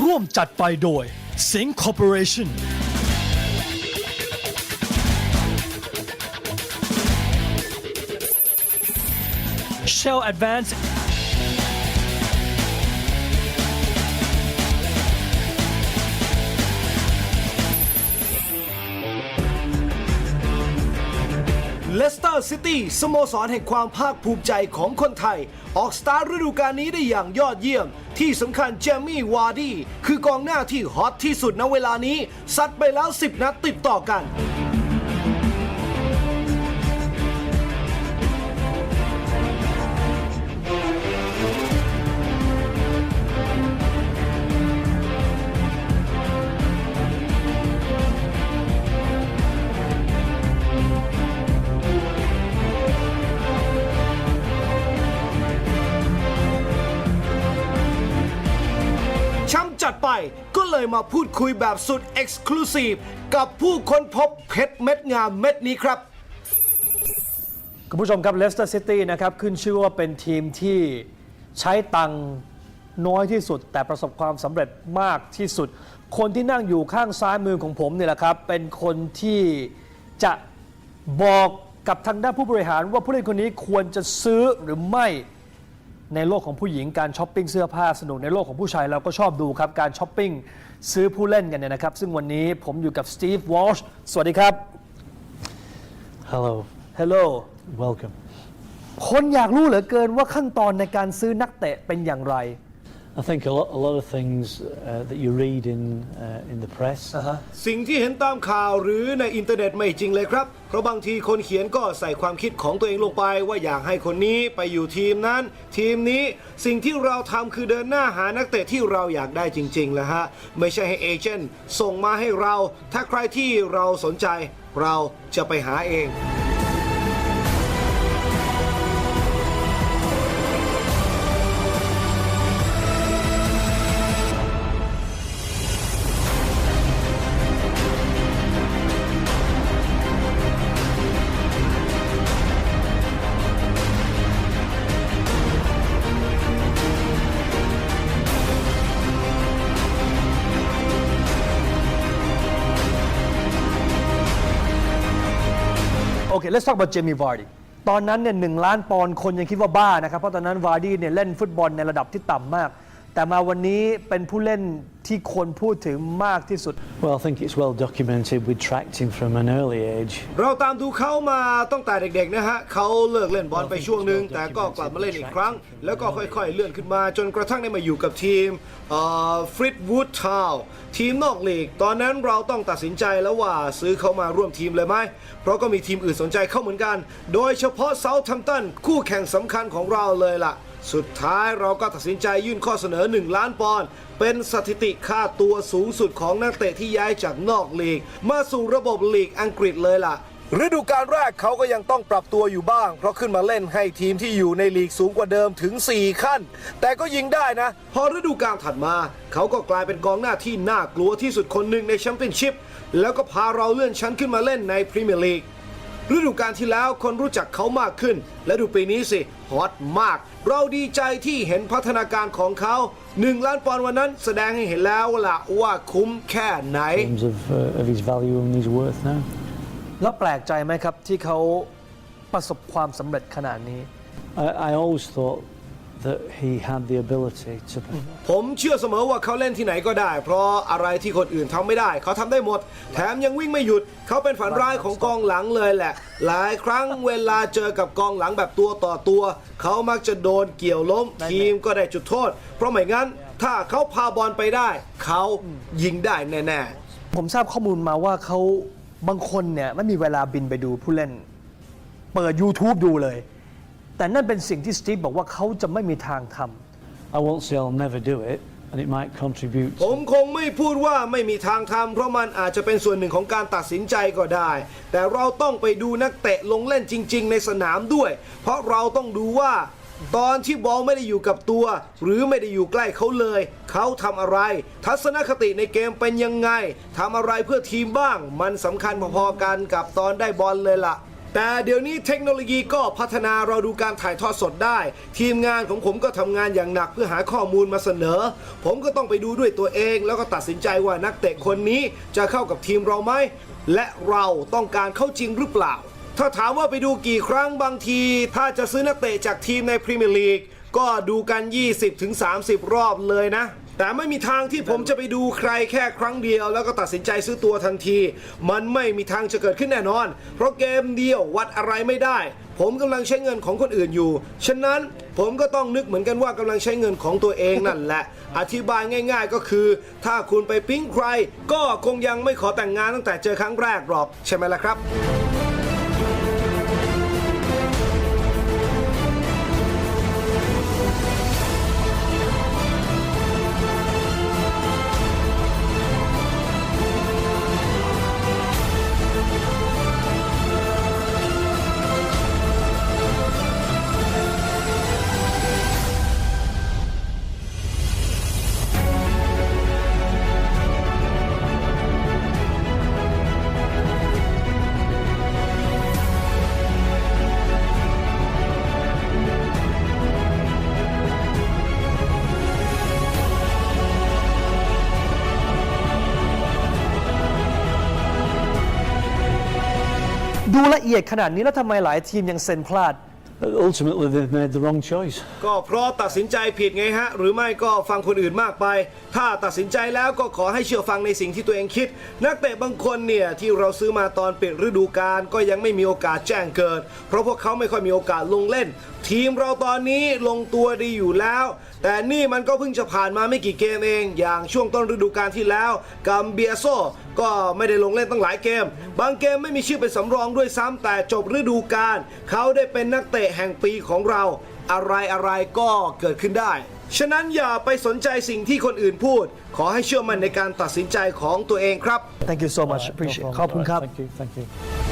ร่วมจัดไปโดย Sing Corporation Shell Advance - เลสเตอร์ซิตี้สโมสรแห่งความภาคภูมิใจของคนไทย ออกสตาร์ฤดูกาลนี้ได้อย่างยอดเยี่ยม ที่สำคัญเจมี่วาร์ดี้คือกองหน้าที่ฮอตที่สุดณเวลานี้ซัดไปแล้ว 10 นัดติดต่อกัน จัดไป ก็เลยมาพูดคุยแบบสุดเอกซ์คลูซีฟกับผู้ค้นพบเพชรเม็ดงามเม็ดนี้ครับ คุณผู้ชมครับเลสเตอร์ซิตี้นะครับขึ้นชื่อว่าเป็นทีมที่ใช้ตังค์น้อยที่สุด แต่ประสบความสำเร็จมากที่สุด คนที่นั่งอยู่ข้างซ้ายมือของผมเนี่ยแหละครับ เป็นคนที่จะบอกกับทางด้านผู้บริหารว่าผู้เล่นคนนี้ควรจะซื้อหรือไม่ ในโลกของผู้หญิงการช้อปปิ้งเสื้อผ้าสนุกในโลกของผู้ชายเราก็ชอบดูครับ การช้อปปิ้งซื้อผู้เล่นกันเนี่ยนะครับ ซึ่งวันนี้ผมอยู่กับสตีฟวอลช์สวัสดีครับ Hello, Hello welcome. คนอยากรู้เหลือเกินว่าขั้นตอนในการซื้อนักเตะเป็นอย่างไร I think a lot, a lot of things uh, that you read in uh, in the press สิ่งที่เห็นตามข่าวหรือในอินเทอร์เน็ตไม่จริงเลยครับ เพราะบางทีคนเขียนก็ใส่ความคิดของตัวเองลงไป ว่าอยากให้คนนี้ไปอยู่ทีมนั้น ทีมนี้สิ่งที่เราทำคือเดินหน้าหานักเตะที่เราอยากได้จริงๆแหละฮะ ไม่ใช่ให้เอเจนต์ส่งมาให้เรา ถ้าใครที่เราสนใจเราจะไปหาเอง โอเค let's talk about Jamie Vardy ตอนนั้นเนี่ยหนึ่งล้านปอนด์คนยังคิดว่าบ้านะครับ เพราะตอนนั้นวาร์ดี้เนี่ยเล่นฟุตบอลในระดับที่ต่ำมาก แต่มาวันนี้เป็นผู้เล่นที่คนพูดถึงมากที่สุด Well, I think it's well documented. We tracked him from an early age. เราตามดูเขามาตั้งแต่เด็กๆนะฮะเขาเลิกเล่นบอลไปช่วงหนึ่งแต่ก็กลับมาเล่นอีกครั้ง แล้วก็ค่อยๆเลื่อนขึ้นมาจนกระทั่งได้มาอยู่กับทีมฟริตวูดทาวทีมนอกลีก ตอนนั้นเราต้องตัดสินใจแล้วว่าซื้อเขามาร่วมทีมเลยไหม เพราะก็มีทีมอื่นสนใจเข้าเหมือนกัน โดยเฉพาะเซาท์แฮมป์ตันคู่แข่งสำคัญของเราเลยล่ะ สุดท้ายเราก็ตัดสินใจยื่นข้อเสนอ 1 ล้านปอนด์เป็นสถิติค่าตัวสูงสุดของนักเตะที่ย้ายจากนอกลีก มาสู่ระบบลีกอังกฤษเลยล่ะฤดูกาลแรกเขาก็ยังต้องปรับตัวอยู่บ้าง เพราะขึ้นมาเล่นให้ทีมที่อยู่ในลีกสูงกว่าเดิมถึง 4 ขั้น แต่ก็ยิงได้นะ พอฤดูกาลถัดมา เขาก็กลายเป็นกองหน้าที่น่ากลัวที่สุดคนหนึ่งในแชมเปี้ยนชิพแล้วก็พาเราเลื่อนชั้นขึ้นมาเล่นในพรีเมียร์ลีก ฤดูกาลที่แล้วคนรู้จักเขามากขึ้น และดูปีนี้สิฮอตมาก เราดีใจที่เห็นพัฒนาการของเขา1ล้านปอนด์วันนั้นแสดงให้เห็นแล้วล่ะว่าคุ้มแค่ไหน In terms of, uh, of his value and his worth now. แล้วแปลกใจไหมครับที่เขาประสบความสำเร็จขนาดนี้ I, I always thought that he had the ability to. ผมเชื่อเสมอว่าเขาเล่นที่ไหนก็ได้ เพราะอะไรที่คนอื่นทำไม่ได้ เขาทำได้หมด แถมยังวิ่งไม่หยุด เขาเป็นฝันร้ายของกองหลังเลยแหละ หลายครั้งเวลาเจอกับกองหลังแบบตัวต่อตัว เขามักจะโดนเกี่ยวล้ม ทีมก็ได้จุดโทษ เพราะไม่งั้น ถ้าเขาพาบอลไปได้ เขายิงได้แน่ๆผมทราบข้อมูลมาว่าเขาบางคนเนี่ยไม่มีเวลาบินไปดูผู้เล่น เปิด YouTube ดูเลย แต่นั่นเป็นสิ่งที่สตีฟบอกว่าเขาจะไม่มีทางทำ I won't say I'll never do it, and it might contribute. ผมคงไม่พูดว่าไม่มีทางทำเพราะมันอาจจะเป็นส่วนหนึ่งของการตัดสินใจก็ได้ แต่เราต้องไปดูนักเตะลงเล่นจริง ๆ ในสนามด้วย เพราะเราต้องดูว่า ตอนที่บอลไม่ได้อยู่กับตัว หรือไม่ได้อยู่ใกล้เขาเลย เขาทำอะไร ทัศนคติในเกมเป็นยังไงทำอะไรเพื่อทีมบ้าง มันสำคัญพอๆกันกับตอนได้บอลเลยล่ะ แต่เดี๋ยวนี้เทคโนโลยีก็พัฒนาเราดูการถ่ายทอดสดได้ ทีมงานของผมก็ทำงานอย่างหนักเพื่อหาข้อมูลมาเสนอ ผมก็ต้องไปดูด้วยตัวเอง แล้วก็ตัดสินใจว่านักเตะคนนี้จะเข้ากับทีมเราไหมและเราต้องการเข้าจริงหรือเปล่า ถ้าถามว่าไปดูกี่ครั้งบางที ถ้าจะซื้อนักเตะจากทีมในพรีเมียร์ลีกก็ดูกัน 20-30 รอบเลยนะ แต่ไม่มีทางที่ผมจะไปดูใครแค่ครั้งเดียว แล้วก็ตัดสินใจซื้อตัวทันที มันไม่มีทางจะเกิดขึ้นแน่นอน เพราะเกมเดียววัดอะไรไม่ได้ ผมกำลังใช้เงินของคนอื่นอยู่ ฉะนั้นผมก็ต้องนึกเหมือนกันว่ากำลังใช้เงินของตัวเองนั่นแหละ อธิบายง่าย ๆ ก็คือ ถ้าคุณไปปิ๊งใคร ก็คงยังไม่ขอแต่งงานตั้งแต่เจอครั้งแรกหรอกใช่ไหมล่ะครับ ดูละเอียดขนาดนี้แล้วทำไมหลายทีมยังเซ็นพลาด Ultimately, they've made the wrong choice. ก็เพราะตัดสินใจผิดไงฮะ หรือไม่ก็ฟังคนอื่นมากไป ถ้าตัดสินใจแล้วก็ขอให้เชื่อฟังในสิ่งที่ตัวเองคิด นักเตะบางคนเนี่ยที่เราซื้อมาตอนปิดฤดูกาลก็ยังไม่มีโอกาสแจ้งเกิด เพราะพวกเขาไม่ค่อยมีโอกาสลงเล่น ทีมเราตอนนี้ลงตัวดีอยู่แล้ว แต่นี่มันก็เพิ่งจะผ่านมาไม่กี่เกมเอง อย่างช่วงต้นฤดูกาลที่แล้วกัมเบียโซ ก็ไม่ได้ลงเล่นตั้งหลายเกม บางเกมไม่มีชื่อเป็นสำรองด้วยซ้ำแต่จบฤดูกาลเขาได้เป็นนักเตะแห่งปีของเรา อะไรอะไรก็เกิดขึ้นได้ ฉะนั้นอย่าไปสนใจสิ่งที่คนอื่นพูด ขอให้เชื่อมั่นในการตัดสินใจของตัวเองครับ thank you so much No appreciate problem. ขอบคุณครับ Thank you. Thank you.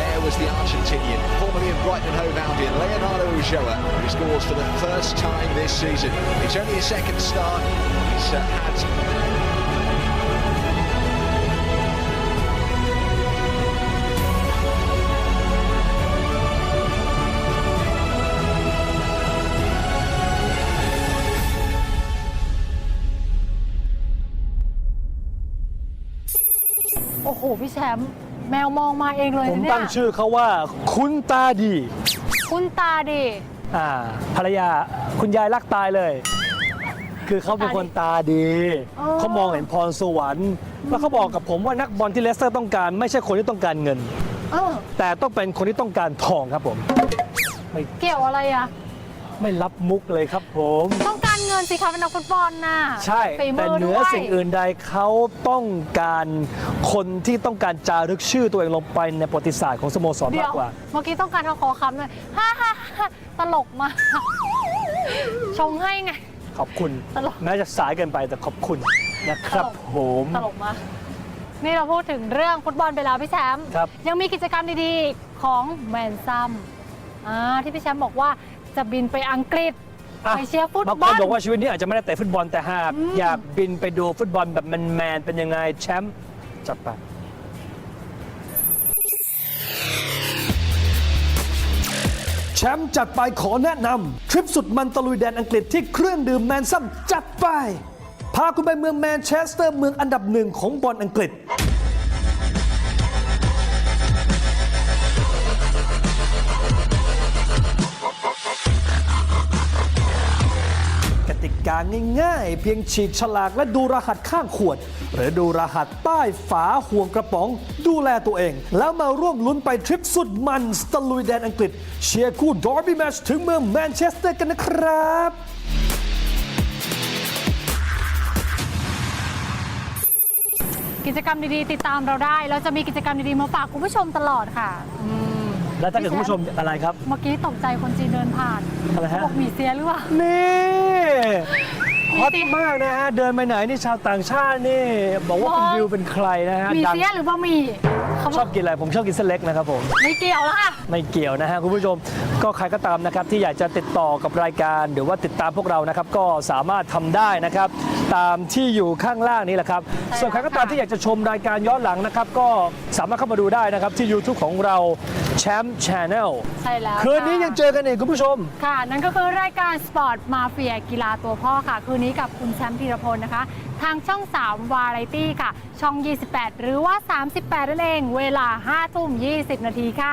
there was the Argentinian, formerly of Brighton and Hove Albion, Leonardo Ulloa, who scores for the first time this season. It's only his second start. He's uh, had .โอ้โห พี่แชมป์ แมวมองมาเองเลยผมนะเนี่ตั้ยงชื่อเขาว่า คุณตาดี คุณตาดิ อ่าภรรยาคุณยายรักตายเลย คือเขาเป็นคนตาดีอ๋อ เขามองเห็นพรสวรรค์แล้วเขาบอกกับผมว่านักบอลที่เลสเตอร์ต้องการ ไม่ใช่คนที่ต้องการเงิน เออแต่ต้องเป็นคนที่ต้องการทองครับผมไม่เกี่ยวอะไรอะ ไม่รับมุกเลยครับผม ต้องการเงินสิคะเป็นนักฟุตบอลน่ะใช่ ฝีแต่มือเหนืด้อวยสิ่งอื่นใดเขาต้องการคนที่ต้องการจารึกชื่อตัวเองลงไปในประวัติศาสตร์ของสโมสรเดี๋มายกวกว่า เมื่อกี้ต้องการทางขอคำเลยฮ่าฮ่าฮ่าตลกมากชงให้ไง ขอบคุณ ตลก แม้จะสายเกินไปแต่ขอบคุณนะครับตลกผม ตลกมากนี่เราพูดถึงเรื่องฟุตบอลไปแล้วพี่แชมป์ครับ ยังมีกิจกรรมดีๆของแมนซัมอ่าที่พี่แชมป์บอกว่า จะบินไปอังกฤษอะไปเชียร์ฟุตบางบคอนลบอกว่าชีวิตนี้อาจจะไม่ได้เตะฟุตบอลแต่หากอืม อยากบินไปดูฟุตบอลแบบแมนๆเป็นยังไงแชมป์จัดไป แชมป์จัดไปขอแนะนำทริปสุดมันตะลุยแดนอังกฤษที่เครื่องดื่มแมนซัมจัดไป พาคุณไปเมืองแมนเชสเตอร์เมืองอันดับหนึ่งของบอลอังกฤษ กติกาง่ายๆ เพียงฉีกฉลากและดูรหัสข้างขวด หรือดูรหัสใต้ฝาห่วงกระป๋อง ดูแลตัวเอง แล้วมาร่วมลุ้นไปทริปสุดมันสตะลุยแดนอังกฤษ เชียร์คู่ดอร์บี้แมชถึงเมืองแมนเชสเตอร์กันนะครับกิกิจกรรมดีๆ ติดตามเราได้เราจะมีกิจกรรมดีๆ มาฝากคุณผู้ชมตลอดค่ะอืมแล้วถ้าเกิดคุณผู้ชมอะไรครับ เมื่อกี้ตกใจคนจีนเดินผ่านอะไรฮะเขาบอกหมีเสียหรือเปล่า นี่ ฮอตมากนะฮะ เดินไปไหนนี่ชาวต่างชาตินี่ บอกว่าคุณมองวิวเป็นใครนะฮะหมีดังเสียหรือบะหมี่เขาบชออกบกินอะไรผมชอบกินเส้นเล็กนะครับผม ไม่เกี่ยวแล้วค่ะ ไม่เกี่ยวนะฮะคุณผู้ชมก็ใครก็ตามนะครับที่อยากจะติดต่อกับรายการ หรือว่าติดตามพวกเรานะครับก็สามารถทำได้นะครับ ตามที่อยู่ข้างล่างนี้แหละครับใช่ส่วนใครก็ตามค่ะที่อยากจะชมรายการย้อนหลังนะครับ ก็สามารถเข้ามาดูได้นะครับ ที่ YouTube ของเราแชมป์ชาแนลใช่แล้วคืนนี้ค่ะยังเจอกันอีกคุณผู้ชม ค่ะ นั่นก็คือรายการสปอร์ตมาเฟียกีฬาตัวพ่อค่ะ คืนนี้กับคุณแชมป์ธีรพลนะคะ ทางช่อง 3 วาไรตี้ค่ะ ช่อง 28 หรือว่า 38 นั่นเอง เวลา 5 ทุ่ม 20 นาทีค่ะ